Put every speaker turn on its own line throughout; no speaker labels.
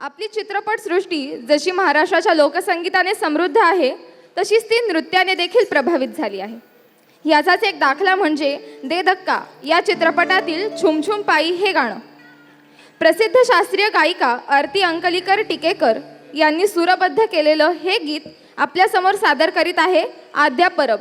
आपली चित्रपटसृष्टी जशी महाराष्ट्राच्या लोकसंगीताने समृद्ध आहे तशीच ती नृत्याने देखील प्रभावित झाली आहे. याचाच एक दाखला म्हणजे दे धक्का या चित्रपटातील छुमछुम पायी हे गाणं. प्रसिद्ध शास्त्रीय गायिका आरती अंकलीकर टिकेकर यांनी सुरबद्ध केलेलं हे गीत आपल्यासमोर सादर करीत आहे आद्या परब.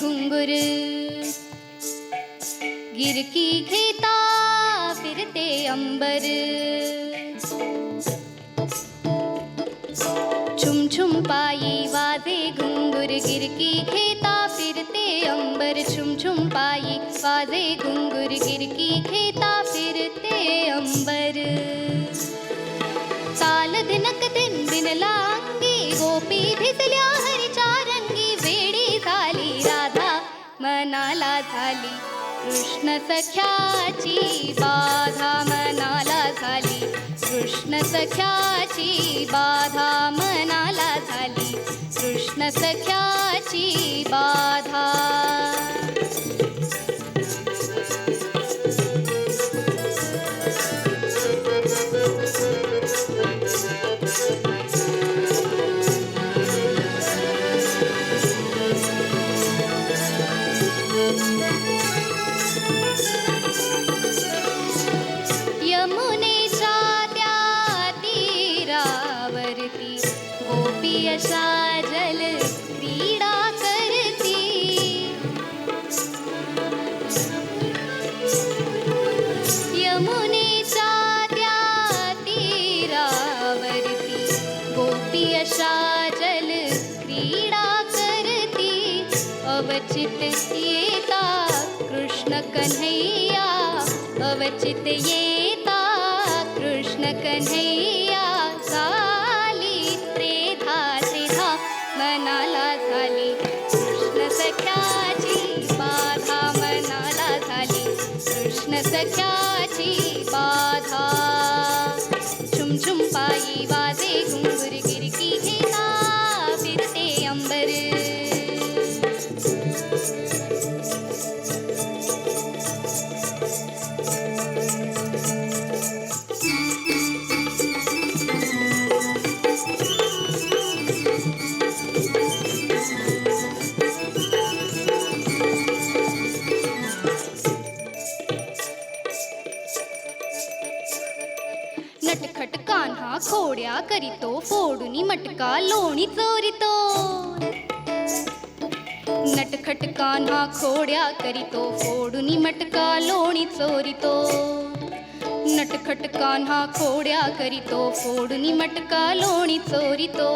घुंगुर। गिरकी घेता फिरते अंबर। छुम छुम पायी वाजे घुंगुर गिरकी घेता फिरते अंबर। छुम छुम पायी वाजे घुंगुर गिरकी घेता फिरते अंबर। ताल दिनक दिन दिन लांगी गोपी भिजल्या झाली. कृष्ण सख्याची बाधा मनाला झाली. कृष्ण सख्याची बाधा मनाला झाली. कृष्ण सख्याची बाधा गोपी अशा जल क्रीडा करती. यमुनेच्या त्या तीरावरती गोपी अशा जल क्रीडा करती. अवचित येता कृष्ण कन्हैया अवचित येता कृष्ण कन्हैया मनाला झाली. कृष्ण सख्याची बाधा मनाला झाली. कृष्ण सख्याची बा खोड्या करीतो फोडुनी मटका लोणी चोरितो. नटखट कान्हा खोड्या करीतो फोडुनी मटका लोणी चोरितो. नटखट कान्हा खोड्या करीतो फोडुनी मटका लोणी चोरितो.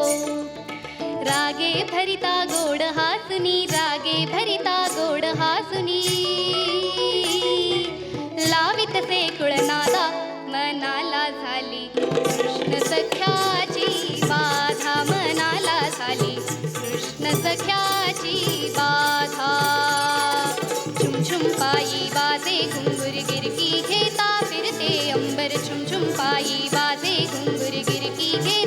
रागे भरिता गोड हासुनी रागे भरिता गोड हासुनी. लावित से कुळनादा मनाला कृष्ण सख्याची बाधा मनाला झाली. कृष्ण सख्याची बाधा. झुमझुम पायी बाजे घुंगुर गिरकी घेता फिरते अंबर. झुमझुम पायी बाजे घुंगुर गिरकी घे